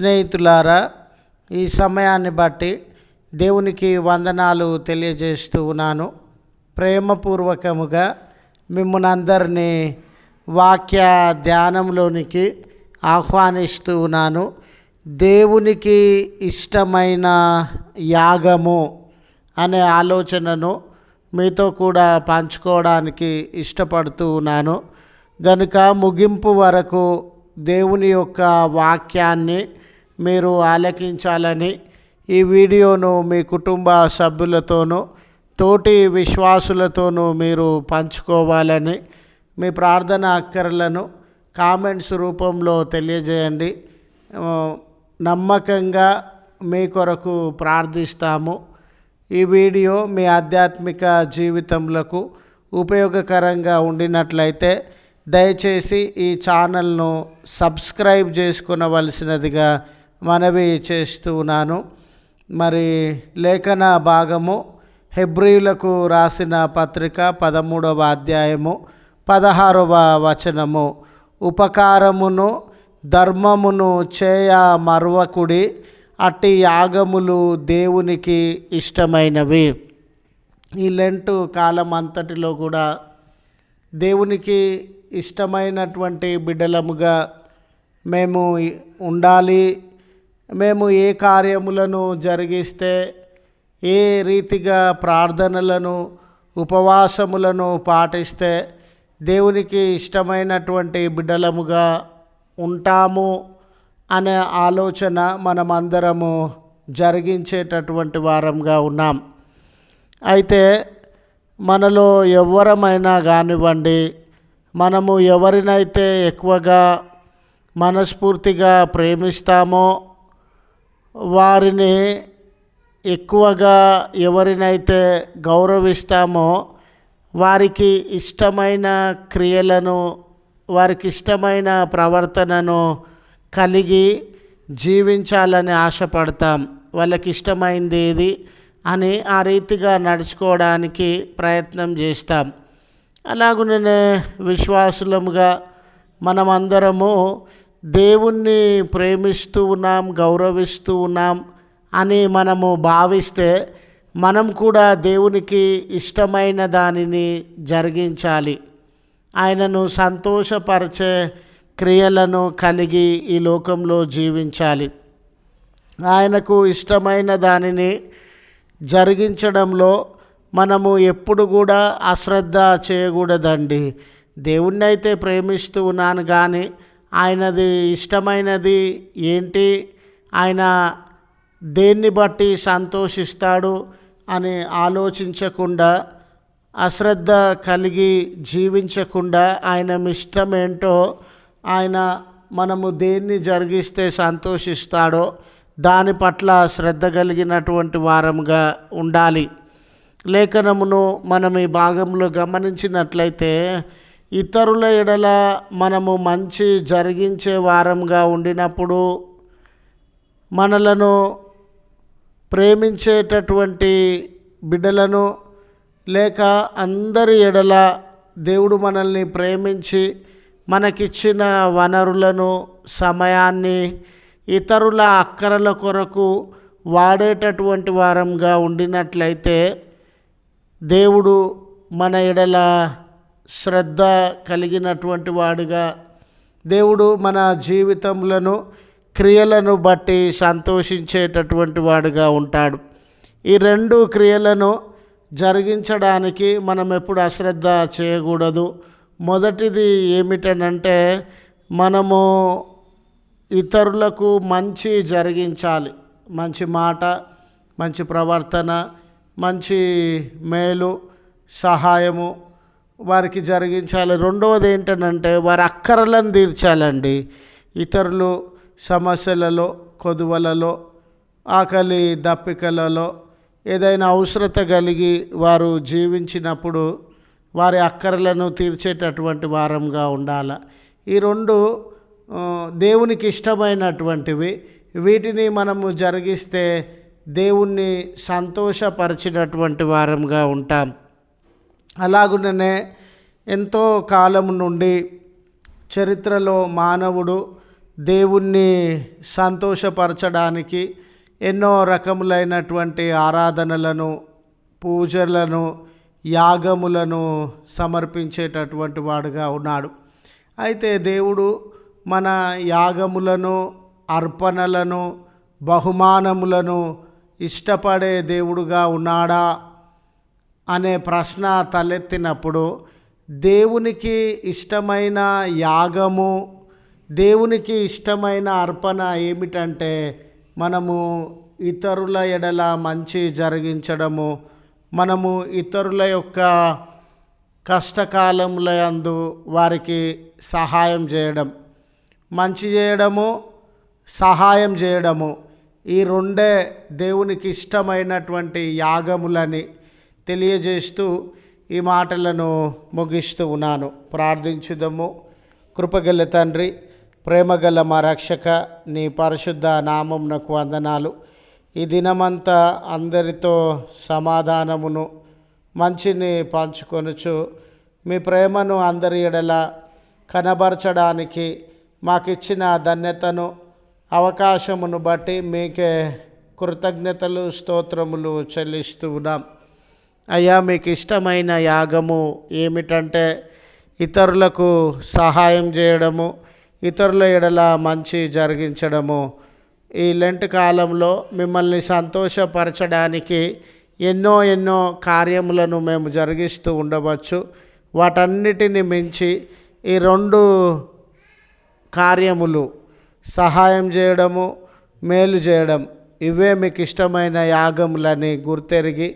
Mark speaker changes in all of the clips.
Speaker 1: స్నేహితులారా ఈ సమయాన్ని బట్టి దేవునికి వందనాలు తెలియజేస్తూ ఉన్నాను. ప్రేమపూర్వకముగా మిమ్మల్ని అందరినీ వాక్య ధ్యానంలోనికి ఆహ్వానిస్తూ ఉన్నాను. దేవునికి ఇష్టమైన యాగము అనే ఆలోచనను మీతో కూడా పంచుకోవడానికి ఇష్టపడుతూ ఉన్నాను. గనుక ముగింపు వరకు దేవుని యొక్క వాక్యాన్ని మీరు ఆలకించాలని ఈ వీడియోను మీ కుటుంబ సభ్యులతోనూ తోటి విశ్వాసులతోనూ మీరు పంచుకోవాలని మీ ప్రార్థన అక్కర్లను కామెంట్స్ రూపంలో తెలియజేయండి. నమ్మకంగా మీ కొరకు ప్రార్థిస్తాము. ఈ వీడియో మీ ఆధ్యాత్మిక జీవితంలకు ఉపయోగకరంగా ఉండినట్లయితే దయచేసి ఈ ఛానల్ను సబ్స్క్రైబ్ చేసుకునవలసినదిగా మనవి చేస్తూ ఉన్నాను. మరి లేఖన భాగము హెబ్రియులకు రాసిన పత్రిక పదమూడవ అధ్యాయము పదహారవ వచనము. ఉపకారమును ధర్మమును చేయ మర్వకుడి అట్టి యాగములు దేవునికి ఇష్టమైనవి. ఈ లెంటు కాలం అంతటిలో కూడా దేవునికి ఇష్టమైనటువంటి బిడ్డలముగా మేము ఉండాలి మేము ఏ కార్యములను జరిగిస్తే ఏ రీతిగా ప్రార్థనలను ఉపవాసములను పాటిస్తే దేవునికి ఇష్టమైనటువంటి బిడ్డలముగా ఉంటాము అనే ఆలోచన మనమందరము జరిగించేటటువంటి వారంగా ఉన్నాం. అయితే మనలో ఎవరమైనా కానివ్వండి మనము ఎవరినైతే ఎక్కువగా మనస్ఫూర్తిగా ప్రేమిస్తామో వారిని ఎక్కువగా ఎవరినైతే గౌరవిస్తామో వారికి ఇష్టమైన క్రియలను వారికి ఇష్టమైన ప్రవర్తనను కలిగి జీవించాలని ఆశపడతాం. వాళ్ళకి ఇష్టమైంది ఏది అని ఆ రీతిగా నడుచుకోవడానికి ప్రయత్నం చేస్తాం. అలాగునే విశ్వాసులముగా మనమందరము దేవుణ్ణి ప్రేమిస్తూ ఉన్నాం గౌరవిస్తూ ఉన్నాం అని మనము భావిస్తే మనం కూడా దేవునికి ఇష్టమైన దానిని జరిగించాలి. ఆయనను సంతోషపరిచే క్రియలను కలిగి ఈ లోకంలో జీవించాలి. ఆయనకు ఇష్టమైన దానిని జరిగించడంలో మనము ఎప్పుడు కూడా అశ్రద్ధ చేయకూడదండి. దేవుణ్ణి అయితే ప్రేమిస్తూ ఉన్నాను కానీ ఆయనది ఇష్టమైనది ఏంటి? ఆయన దేన్ని బట్టి సంతోషిస్తాడు అని ఆలోచించకుండా అశ్రద్ధ కలిగి జీవించకుండా ఆయన ఇష్టం ఏంటో ఆయన మనము దేన్ని జరిగిస్తే సంతోషిస్తాడో దాని పట్ల శ్రద్ధ కలిగినటువంటి వారంగా ఉండాలి. లేఖనమును మనం ఈ భాగంలో గమనించినట్లయితే ఇతరుల ఎడల మనము మంచి జరిగించే వారంగా ఉండినప్పుడు మనలను ప్రేమించేటటువంటి బిడ్డలను లేక అందరి ఎడల దేవుడు మనల్ని ప్రేమించి మనకిచ్చిన వనరులను సమయాన్ని ఇతరుల అక్కరల కొరకు వాడేటటువంటి వారంగా ఉండినట్లయితే దేవుడు మన ఎడల శ్రద్ధ కలిగినటువంటి వాడుగా. దేవుడు మన జీవితములను క్రియలను బట్టి సంతోషించేటటువంటి వాడుగా ఉంటాడు. ఈ రెండు క్రియలను జరిగించడానికి మనం ఎప్పుడు అశ్రద్ధ చేయకూడదు. మొదటిది ఏమిటనంటే మనము ఇతరులకు మంచి జరిగించాలి. మంచి మాట మంచి ప్రవర్తన మంచి మేలు సహాయము వారికి జరిగించాలి. రెండవది ఏంటంటే వారి అక్కరలను తీర్చాలండి. ఇతరులు సమస్యలలో కొదువలలో ఆకలి దప్పికలలో ఏదైనా అవసరత కలిగి వారు జీవించినప్పుడు వారి అక్కరలను తీర్చేటటువంటి వారంగా ఉండాలి. ఈ రెండు దేవునికి ఇష్టమైనటువంటివి. వీటిని మనము జరిగిస్తే దేవుణ్ణి సంతోషపరిచినటువంటి వారంగా ఉంటాం. అలాగుననే ఎంతో కాలం నుండి చరిత్రలో మానవుడు దేవుణ్ణి సంతోషపరచడానికి ఎన్నో రకములైనటువంటి ఆరాధనలను పూజలను యాగములను సమర్పించేటటువంటి వాడుగా ఉన్నాడు. అయితే దేవుడు మన యాగములను అర్పణలను బహుమానములను ఇష్టపడే దేవుడుగా ఉన్నాడా? అనే ప్రశ్న తలెత్తినప్పుడు దేవునికి ఇష్టమైన యాగము దేవునికి ఇష్టమైన అర్పణ ఏమిటంటే మనము ఇతరుల ఎడల మంచి జరిగించడము మనము ఇతరుల యొక్క కష్టకాలముల యందు వారికి సహాయం చేయడం మంచి చేయడము సహాయం చేయడము ఈ రెండే దేవునికి ఇష్టమైనటువంటి యాగములని తెలియజేస్తూ ఈ మాటలను ముగిస్తూ ఉన్నాను. ప్రార్థించుదము. కృపగల తండ్రి ప్రేమగల మా రక్షక నీ పరిశుద్ధ నామమునకు వందనాలు. ఈ దినమంతా అందరితో సమాధానమును మంచిని పంచుకొనుచు మీ ప్రేమను అందరి ఎడల కనబరచడానికి మాకిచ్చిన ధన్యతను అవకాశమును బట్టి మీకే కృతజ్ఞతలు స్తోత్రములు చెల్లిస్తూ ఉన్నాం. అయ్యా మీకు ఇష్టమైన యాగము ఏమిటంటే ఇతరులకు సహాయం చేయడము ఇతరుల ఎడల మంచి జరిగించడము. ఈ లెంట్ కాలంలో మిమ్మల్ని సంతోషపరచడానికి ఎన్నో ఎన్నో కార్యములను మేము జరిగిస్తూ ఉండవచ్చు. వాటన్నిటిని మించి ఈ రెండు కార్యములు సహాయం చేయడము మేలు చేయడం ఇవే మీకు ఇష్టమైన యాగములని గుర్తెరిగి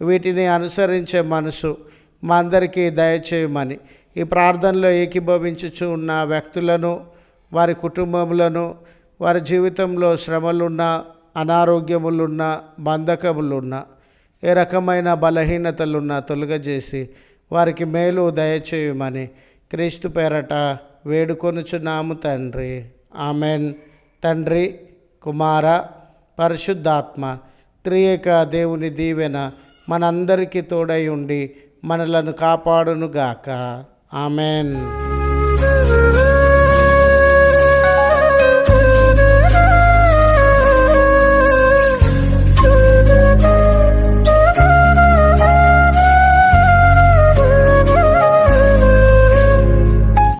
Speaker 1: వీటిని అనుసరించే మనసు మా అందరికీ దయచేయమని ఈ ప్రార్థనలో ఏకీభవించుచు ఉన్న వ్యక్తులను వారి కుటుంబములను వారి జీవితంలో శ్రమలున్న అనారోగ్యములున్న బంధకములున్న ఏ రకమైన బలహీనతలున్నా తొలగజేసి వారికి మేలు దయచేయమని క్రీస్తు పేరట వేడుకొనుచున్నాము తండ్రి. ఆమెన్. తండ్రి కుమార పరిశుద్ధాత్మ త్రియేక దేవుని దీవెన మనందరికీ తోడై ఉండి మనలను కాపాడునుగాక. ఆమెన్.